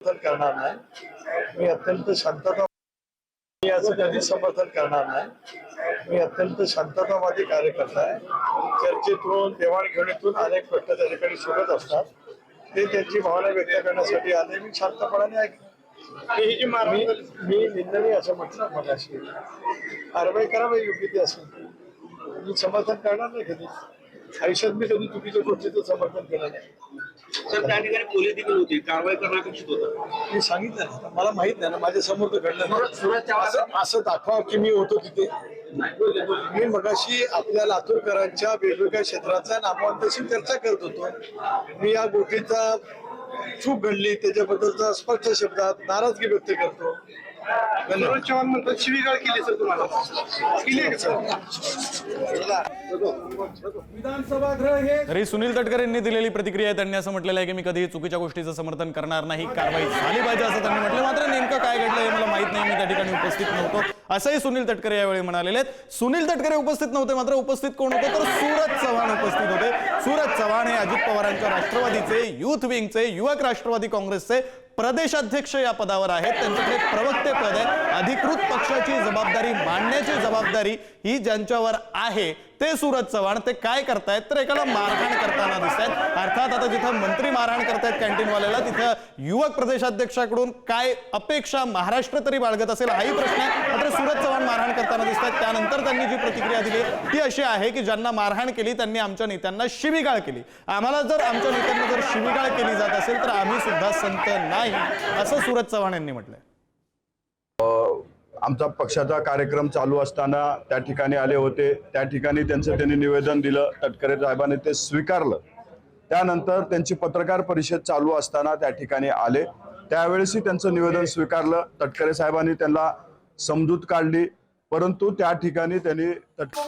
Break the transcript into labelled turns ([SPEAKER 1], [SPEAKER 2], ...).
[SPEAKER 1] समर्थन करणार नाही. मी अत्यंत शांतता मी याचं कधी समर्थन करणार नाही. मी अत्यंत शांततावादी कार्यकर्ता आहे. चर्चेतून देवाणघेवाणीतून अनेक प्रश्न त्या ठिकाणी सुटत असतात. ते त्यांची भावना व्यक्त करण्यासाठी आले. मी शांतपणाने मी मी निंदनीय असं म्हटलं मगाशी. कारवाई करावी योग्य ती असेल मी समर्थन करणार नाही कधी. आयुष्यात मी कधी चुकीच्या गोष्टीचं समर्थन केलं नाही.
[SPEAKER 2] सर त्या ठिकाणी पोलीस देखील होते. कारवाई करणं अपेक्षित होतं.
[SPEAKER 1] मी सांगितलं ना मला माहीत नाही ना माझ्यासमोर तर घडलं नाही. असं असं दाखवा की मी होतो तिथे. मी मगाशी आपल्या लातूरकरांच्या वेगवेगळ्या क्षेत्रातल्या नामवंतांशी चर्चा करत होतो. मी या गोष्टीचा चूक घडली त्याच्याबद्दलचा स्पष्ट शब्दात नाराजगी व्यक्त करतो.
[SPEAKER 2] चव्हाण म्हणतात शिवीगाळ केली सर तुम्हाला. केली आहे का सर?
[SPEAKER 3] तरी सुनील तटकरे यांनी दिलेली प्रतिक्रिया आहे त्यांनी असं म्हटलेलं आहे की मी कधीही चुकीच्या गोष्टीचं समर्थन करणार नाही कारवाई झाली पाहिजे असं त्यांनी म्हटलं. मात्र नेमकं काय घडलं हे मला माहीत नाही मी त्या ठिकाणी उपस्थित नव्हतो. असंही सुनील तटकरे यावेळी म्हणालेले आहेत. सुनील तटकरे उपस्थित नव्हते मात्र उपस्थित कोण होते? तर सूरज चव्हाण उपस्थित होते. सूरज चव्हाण हे अजित पवारांच्या राष्ट्रवादीचे युथ विंगचे युवक राष्ट्रवादी काँग्रेसचे प्रदेशाध्यक्ष या पदावर आहेत. त्यांच्याकडे प्रवक्ते पद आहे अधिकृत पक्षाची जबाबदारी मांडण्याची जबाबदारी ही ज्यांच्यावर आहे. ते सूरज चव्हाण ते काय करतायत? तर एकाला मारहाण करताना दिसत आहेत अर्थात आता जिथं मंत्री मारहाण करतायत कॅन्टीनवाल्याला तिथं युवक प्रदेशाध्यक्षाकडून काय अपेक्षा महाराष्ट्र तरी बाळगत असेल हाही प्रश्न आहे मात्र सूरज चव्हाण मारहाण करताना दिसत आहेत त्यानंतर त्यांनी जी प्रतिक्रिया दिली ती अशी आहे की ज्यांना मारहाण केली त्यांनी आमच्या नेत्यांना शिवीगाळ केली. आम्हाला जर आमच्या नेत्यांना जर शिवीगाळ केली जात असेल तर आम्ही सुद्धा संत नाही असं सूरज चव्हाण यांनी म्हटलंय.
[SPEAKER 4] आमचा पक्षाचा कार्यक्रम चालू असताना त्या ठिकाणी आले होते. त्या ठिकाणी त्यांचं त्यांनी निवेदन दिलं. तटकरे साहेबांनी ते स्वीकारलं. त्यानंतर त्यांची पत्रकार परिषद चालू असताना त्या ठिकाणी आले. त्यावेळेसही त्यांचं निवेदन स्वीकारलं. तटकरे साहेबांनी त्यांना समजूत काढली. परंतु त्या ठिकाणी त्यांनी तट